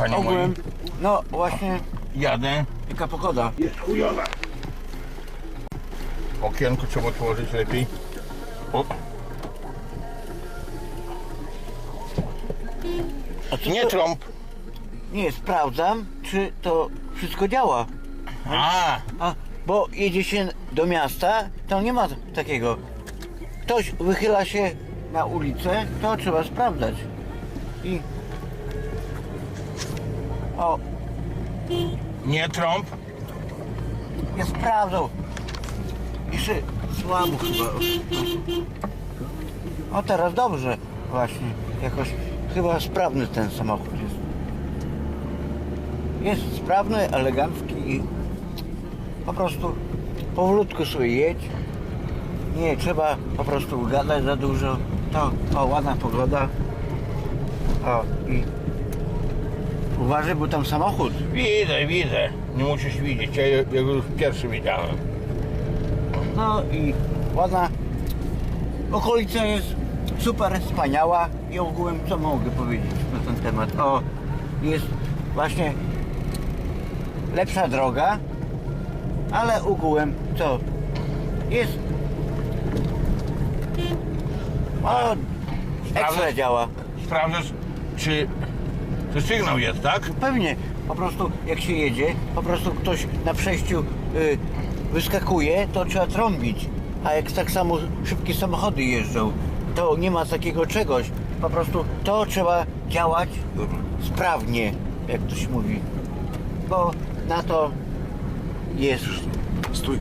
kochani ogółem, moi. no właśnie, Jadę. jaka pogoda. Jest chujowa. Okienko trzeba otworzyć lepiej. O. A co Nie to- trąb. Nie, sprawdzam, czy to wszystko działa. A, A, bo jedzie się do miasta, to nie ma takiego. Ktoś wychyla się na ulicę, to trzeba sprawdzać. I... O, nie trąb. nie sprawdzał. Jeszcze słabo chyba. O. o, teraz dobrze. Właśnie, jakoś chyba sprawny ten samochód jest. Jest sprawny, elegancki i po prostu powolutku sobie jedź. Nie trzeba po prostu gadać za dużo. To, o, ładna pogoda. O, i uważaj, bo tam samochód. Widzę, widzę. Nie musisz widzieć. Ja, ja go już pierwszy widziałem. No i ładna okolica jest super, wspaniała i ogółem co mogę powiedzieć na ten temat. O, jest właśnie lepsza droga, ale ogółem co? Jest o, ekstra działa. Sprawdzasz, czy, czy sygnał jest, tak? Pewnie, po prostu jak się jedzie, po prostu ktoś na przejściu y, wyskakuje, to trzeba trąbić. A jak tak samo szybkie samochody jeżdżą, to nie ma takiego czegoś. Po prostu to trzeba działać sprawnie, jak ktoś mówi. Bo na to jest Stój.